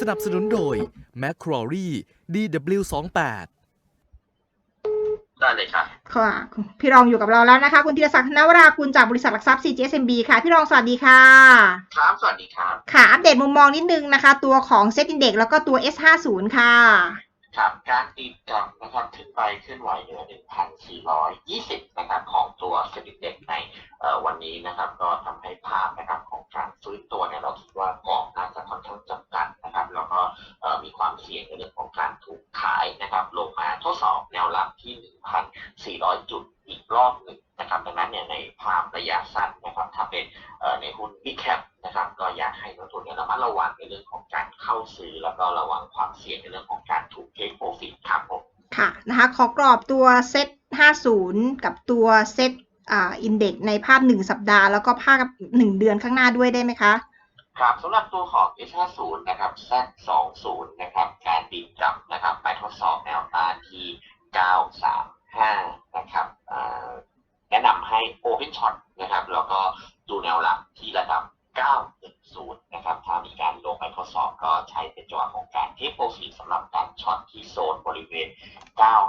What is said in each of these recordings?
สนับสนุนโดย m c q u a r e DW28 ได้เลยครับ ค่ะพี่รองอยู่กับเราแล้วนะคะ คุณธีรศักดิ์ธนวรากุลจากบริษัทหลักทรัพย์ CGSMB ค่ะ พี่รองสวัสดีค่ะ ครับ สวัสดีครับ ค่ะ อัปเดตมุมมองนิดนึงนะคะ ตัวของเซตอินเด็กแล้วก็ตัว S50 ค่ะ ครับ การตีกลับนะครับขึ้นไปขึ้นไหวเหนือ 1,420 นะครับ ของตัวเซ็นดิเด็กในเอ่อวันนี้นะครับ ก็ทำให้ภาพนะครับของ นะครับลงมาทดสอบแนวรับที่ 1,400 จุดอีกรอบหนึ่งนะครับดังนั้นเนี่ยในภาพระยะสั้นนะครับถ้าเป็นเอ่อในหุ้น Big Cap นะครับก็อยากให้นักลงทุนเนี่ยระมัดระวังในเรื่องของการเข้าซื้อแล้วก็ระวังความเสี่ยงในเรื่องของการถูกเทคโปรฟิตครับผมค่ะนะคะขอกรอบตัวเซต50 กับตัวเซตอ่าอินเด็กในภาพ 1 สัปดาห์ แล้วก็ภาพ 1 เดือนข้างหน้าด้วยได้ไหมคะครับสำหรับตัวของ S50 นะครับ Z20 นะครับ การดิดกลับนะครับไปท ดสอบแนวต้านที่ 935 นะครับแนะนำให้ Open Shot นะครับ แล้วก็ดูแนวรับที่ระดับ 910 นะครับ ถ้ามีการลงไปทดสอบก็ใช้เป็นจังหวะของการเทปโปรฟิตสำหรับการช็อตที่โซนบริเวณ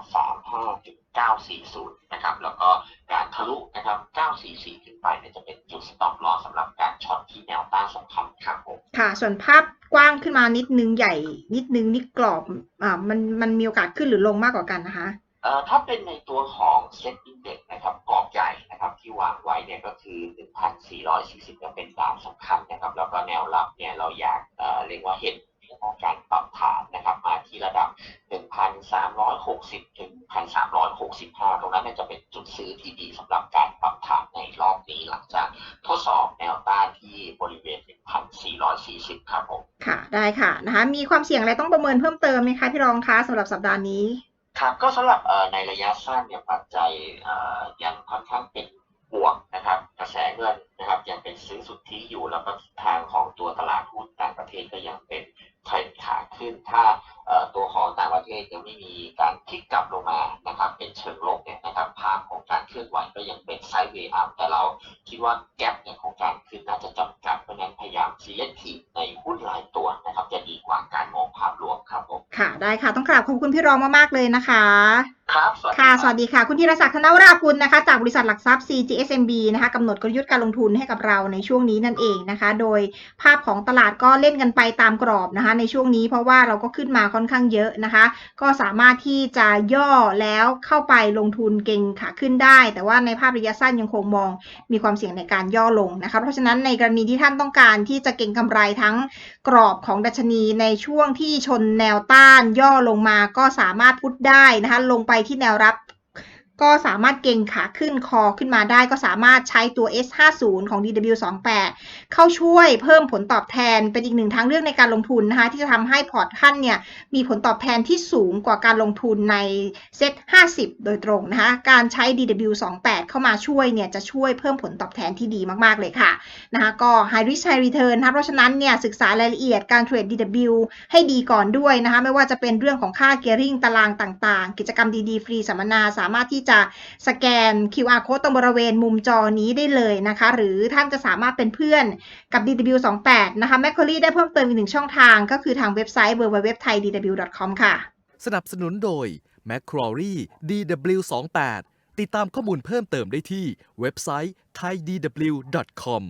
935ถึง 940 นะครับ แล้วก็การทะลุนะครับ 944 ขึ้นไปเนี่ยจะเป็นจุด stop loss สำหรับการช็อตที่แนวต้านสำคัญครับผม ค่ะ ส่วนภาพกว้างขึ้นมานิดนึงใหญ่ นิดนึงนี่กรอบ อ่า มันมันมีโอกาสขึ้นหรือลงมากกว่ากันนะคะเอ่อถ้าเป็นในตัวของ Set Index นะครับกรอบใหญ่นะครับที่วางไว้เนี่ยก็คือ 1,440จะเป็นฐานสำคัญนะครับ แล้วก็แนวรับเนี่ยเราอยากเอ่อเรียกว่าเห็นเรื่อง ของการปรับฐานนะครับมาที่ระดับ 1,360 ถึง 1,365 ตรงนั้นเนี่ยจะเป็นจุดซื้อที่ดีสำหรับการปรับฐานในรอบนี้หลังจากทดสอบแนวต้านที่บริเวณ 1,440 ครับผมค่ะ ได้ค่ะนะคะมีความเสี่ยงอะไรต้องประเมินเพิ่มเติมไหมคะพี่รองคะสำหรับสัปดาห์นี้ครับก็สำหรับเอ่อในระยะสั้นเนี่ยปัจจัยเอ่อยังค่อนข้างเป็นบวกนะครับกระแสเงินนะครับยังเป็นซื้อสุทธิอยู่แล้วก็ทิศทางของตัวตลาดหุ้นต่างประเทศก็ยังเป็น เทรนด์ขาขึ้นถ้าตัวของต่างประเทศยังไม่มีการพลิกกลับลงมานะครับเป็นเชิงลบเนี่ยนะครับภาพของการเคลื่อนไหวก็ยังเป็นไซด์เวย์อัพแต่เราคิดว่าแกลบเนี่ยของการขึ้นน่าจะจำกัดเพราะฉะนั้นพยายาม selective ในหุ้นหลายตัวนะครับจะดีกว่าการมองภาพรวมครับผมค่ะได้ค่ะต้องกราบขอบคุณพี่รองมากๆเลยนะคะ ครับสวัสดีค่ะสวัสดีค่ะ คุณธีรศักดิ์ธนวรากุลนะคะ จากบริษัทหลักทรัพย์ CGSMB นะคะกำหนดกลยุทธ์การลงทุนให้กับเราในช่วงนี้นั่นเองนะคะ โดยภาพของตลาดก็เล่นกันไปตามกรอบนะคะ ในช่วงนี้เพราะว่าเราก็ขึ้นมาค่อนข้างเยอะนะคะ ก็สามารถที่จะย่อแล้วเข้าไปลงทุนเก่งขาขึ้นได้ แต่ว่าในภาพระยะสั้นยังคงมองมีความเสี่ยงในการย่อลงนะคะ เพราะฉะนั้นในกรณีที่ท่านต้องการที่จะเก่งกำไรทั้งกรอบของดัชนีในช่วงที่ชนแนวต้านย่อลงมาก็สามารถพุทได้นะคะลงไปที่แนวรับ ก็สามารถเก่งขาขึ้นคอขึ้นมาได้ก็สามารถใช้ตัว S50 ของ DW28 เข้าช่วยเพิ่มผลตอบแทนเป็นอีกหนึ่งทางเลือกในการลงทุนนะคะที่จะทำให้พอร์ตท่านเนี่ยมีผลตอบแทนที่สูงกว่าการลงทุนในเซ็ต50 โดยตรงนะคะการใช้ DW28 เข้ามาช่วยเนี่ยจะช่วยเพิ่มผลตอบแทนที่ดีมาก ๆ เลยค่ะนะคะก็ High Risk High Return นะคะเพราะฉะนั้นเนี่ยศึกษารายละเอียดการเทรด DW ให้ดีก่อนด้วยนะคะไม่ว่าจะเป็นเรื่องของค่าเกียร์ริงตารางต่าง ๆ กิจกรรมดีๆฟรีสัมมนาสามารถที่จะสแกน QR code ตรงบริเวณมุมจอนี้ได้เลยนะคะ หรือท่านจะสามารถเป็นเพื่อนกับ DW28 นะคะ m a c q u a r i e ได้เพิ่มเติมอีกหนึ่งช่องทาง ก็คือทางเว็บไซต์ www.thaidw.com ค่ะ สนับสนุนโดย m c q u a r i e DW28 ติดตามข้อมูลเพิ่มเติมได้ที่เว็บไซต์ thaidw.com